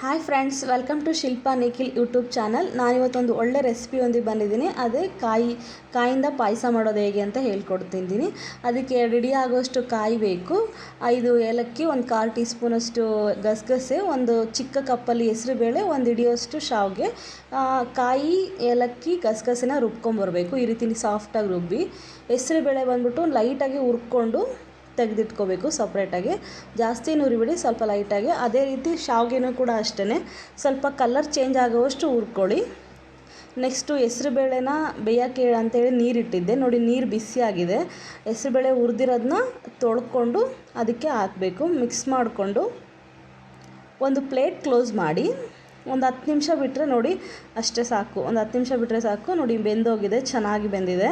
Hi friends welcome to Shilpa Nikhil YouTube channel ನಾನಿವತ್ತೊಂದು ಒಳ್ಳೆ recipe ಒಂದಿಗೆ ಬಂದಿದ್ದೀನಿ. ಅದೇ ಕಾಯಿ, ಕಾಯಿಂದ ಪಾಯಸ ಮಾಡೋದು ಹೇಗೆ ಅಂತ ಹೇಳ್ಕೊಡ್ತಿದ್ದೀನಿ. ಅದಕ್ಕೆ ರೆಡಿ ಆಗೋಷ್ಟು ಕಾಯಿ ಬೇಕು. ಐದು ಏಲಕ್ಕಿ, ಒಂದು ಕಾಲು ಟೀ ಸ್ಪೂನಷ್ಟು ಗಸಗಸೆ, ಒಂದು ಚಿಕ್ಕ ಕಪ್ಪಲ್ಲಿ ಹೆಸರುಬೇಳೆ, ಒಂದು ಹಿಡಿಯೋಷ್ಟು ಶಾವಿಗೆ. ಕಾಯಿ, ಏಲಕ್ಕಿ, ಗಸಗಸೆನ ರುಬ್ಕೊಂಬರ್ಬೇಕು. ಈ ರೀತಿ ಸಾಫ್ಟಾಗಿ ರುಬ್ಬಿ. ಹೆಸರುಬೇಳೆ ಬಂದ್ಬಿಟ್ಟು ಲೈಟಾಗಿ ಹುರ್ಕೊಂಡು ತೆಗೆದಿಟ್ಕೋಬೇಕು ಸಪ್ರೇಟಾಗಿ ಜಾಸ್ತಿ ನುರಿಬಿಡಿ, ಸ್ವಲ್ಪ ಲೈಟಾಗಿ ಅದೇ ರೀತಿ ಶಾವಿಗೆನೂ ಕೂಡ ಅಷ್ಟೇ ಸ್ವಲ್ಪ ಕಲರ್ ಚೇಂಜ್ ಆಗುವಷ್ಟು ಹುರ್ಕೊಳ್ಳಿ. ನೆಕ್ಸ್ಟು ಹೆಸ್ರುಬೇಳೆನ ಬೇಯೋಕ್ಕೆ ಅಂತೇಳಿ ನೀರಿಟ್ಟಿದ್ದೆ. ನೋಡಿ, ನೀರು ಬಿಸಿಯಾಗಿದೆ ಹೆಸ್ರುಬೇಳೆ ಹುರಿದಿರೋದನ್ನ ತೊಳ್ಕೊಂಡು ಅದಕ್ಕೆ ಹಾಕಬೇಕು. ಮಿಕ್ಸ್ ಮಾಡಿಕೊಂಡು ಒಂದು ಪ್ಲೇಟ್ ಕ್ಲೋಸ್ ಮಾಡಿ. ಒಂದು ಹತ್ತು ನಿಮಿಷ ಬಿಟ್ಟರೆ ನೋಡಿ ಅಷ್ಟೇ ಸಾಕು. ಒಂದು ಹತ್ತು ನಿಮಿಷ ಬಿಟ್ಟರೆ ಸಾಕು. ನೋಡಿ, ಬೆಂದೋಗಿದೆ, ಚೆನ್ನಾಗಿ ಬೆಂದಿದೆ.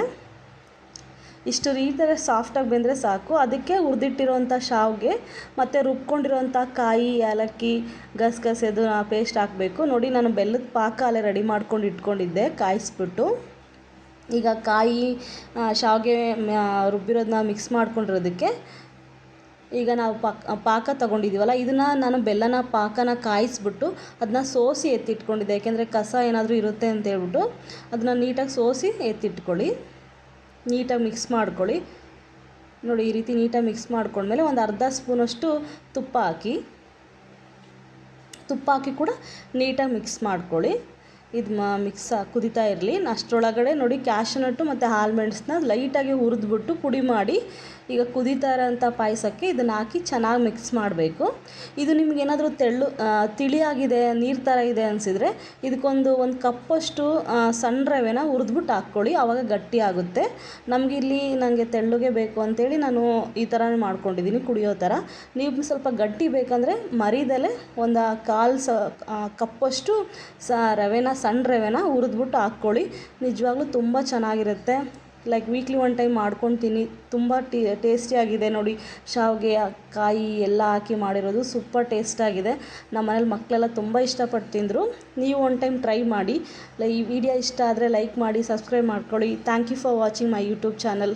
ಇಷ್ಟು ಈ ಥರ ಸಾಫ್ಟಾಗಿ ಬೆಂದರೆ ಸಾಕು. ಅದಕ್ಕೆ ಹುರಿದಿಟ್ಟಿರೋಂಥ ಶಾವಿಗೆ ಮತ್ತು ರುಬ್ಕೊಂಡಿರೋಂಥ ಕಾಯಿ, ಏಲಕ್ಕಿ ಗಸಗಸೆದು ಪೇಸ್ಟ್ ಹಾಕಬೇಕು. ನೋಡಿ ನಾನು ಬೆಲ್ಲದ ಪಾಕ ಅಲ್ಲೇ ರೆಡಿ ಮಾಡ್ಕೊಂಡು ಇಟ್ಕೊಂಡಿದ್ದೆ, ಕಾಯಿಸ್ಬಿಟ್ಟು. ಈಗ ಕಾಯಿ ಶಾವಿಗೆ ರುಬ್ಬಿರೋದನ್ನ ಮಿಕ್ಸ್ ಮಾಡ್ಕೊಂಡಿರೋದಕ್ಕೆ ಈಗ ನಾವು ಪಾಕ ಪಾಕ ತೊಗೊಂಡಿದ್ದೀವಲ್ಲ, ಇದನ್ನು ನಾನು ಬೆಲ್ಲನ ಪಾಕನ ಕಾಯಿಸ್ಬಿಟ್ಟು ಅದನ್ನ ಸೋಸಿ ಎತ್ತಿಟ್ಕೊಂಡಿದ್ದೆ. ಯಾಕೆಂದರೆ ಕಸ ಏನಾದರೂ ಇರುತ್ತೆ ಅಂತ ಹೇಳ್ಬಿಟ್ಟು ಅದನ್ನ ನೀಟಾಗಿ ಸೋಸಿ ಎತ್ತಿಟ್ಕೊಳ್ಳಿ. ನೀಟಾಗಿ ಮಿಕ್ಸ್ ಮಾಡ್ಕೊಳ್ಳಿ. ನೋಡಿ, ಈ ರೀತಿ ನೀಟಾಗಿ ಮಿಕ್ಸ್ ಮಾಡ್ಕೊಂಡ್ಮೇಲೆ ಒಂದು ಅರ್ಧ ಸ್ಪೂನಷ್ಟು ತುಪ್ಪ ಹಾಕಿ. ತುಪ್ಪ ಹಾಕಿ ಕೂಡ ನೀಟಾಗಿ ಮಿಕ್ಸ್ ಮಾಡ್ಕೊಳ್ಳಿ. ಇದು ಮ ಮಿಕ್ಸ್ ಕುದಿತಾ ಇರಲಿ. ಅಷ್ಟರೊಳಗಡೆ ನೋಡಿ ಕ್ಯಾಶನಟ್ಟು ಮತ್ತು ಆಲ್ಮಂಡ್ಸ್ನ ಲೈಟಾಗಿ ಹುರಿದ್ಬಿಟ್ಟು ಪುಡಿ ಮಾಡಿ, ಈಗ ಕುದೀತಾ ಇರೋಂಥ ಪಾಯಸಕ್ಕೆ ಇದನ್ನು ಹಾಕಿ ಚೆನ್ನಾಗಿ ಮಿಕ್ಸ್ ಮಾಡಬೇಕು. ಇದು ನಿಮ್ಗೆ ಏನಾದರೂ ತೆಳ್ಳು ತಿಳಿಯಾಗಿದೆ ನೀರು ಥರ ಇದೆ ಅನಿಸಿದರೆ, ಇದಕ್ಕೊಂದು ಒಂದು ಕಪ್ಪಷ್ಟು ಸಣ್ಣ ರವೆನ ಹುರಿದ್ಬಿಟ್ಟು ಹಾಕ್ಕೊಳ್ಳಿ. ಆವಾಗ ಗಟ್ಟಿ ಆಗುತ್ತೆ. ನಮಗೆ ಇಲ್ಲಿ ನನಗೆ ತೆಳ್ಳಗೆ ಬೇಕು ಅಂತೇಳಿ ನಾನು ಈ ಥರ ಮಾಡ್ಕೊಂಡಿದ್ದೀನಿ ಕುಡಿಯೋ ಥರ ನೀವು ಸ್ವಲ್ಪ ಗಟ್ಟಿ ಬೇಕಂದರೆ ಮರಿದಲೆ ಒಂದು ಕಾಲು ಸ ಕಪ್ಪಷ್ಟು ಸ, ರವೆನ ಸಣ್ಣ ರವೆನ ಹುರಿದ್ಬಿಟ್ಟು ಹಾಕ್ಕೊಳ್ಳಿ. ನಿಜವಾಗ್ಲೂ ತುಂಬ ಚೆನ್ನಾಗಿರುತ್ತೆ. ಲೈಕ್ ವೀಕ್ಲಿ ಒನ್ ಟೈಮ್ ಮಾಡ್ಕೊತೀನಿ ತುಂಬ ಟೇ ಟೇಸ್ಟಿಯಾಗಿದೆ ನೋಡಿ. ಶಾವಿಗೆ, ಕಾಯಿ ಎಲ್ಲ ಹಾಕಿ ಮಾಡಿರೋದು. ಸೂಪರ್ ಟೇಸ್ಟಾಗಿದೆ ನಮ್ಮ ಮನೇಲಿ ಮಕ್ಕಳೆಲ್ಲ ತುಂಬ ಇಷ್ಟಪಟ್ಟು ತಿಂದರು. ನೀವು ಒನ್ ಟೈಮ್ ಟ್ರೈ ಮಾಡಿ. ಈ ವಿಡಿಯೋ ಇಷ್ಟ ಆದರೆ ಲೈಕ್ ಮಾಡಿ ಸಬ್ಸ್ಕ್ರೈಬ್ ಮಾಡ್ಕೊಳ್ಳಿ. Thank you for watching my YouTube channel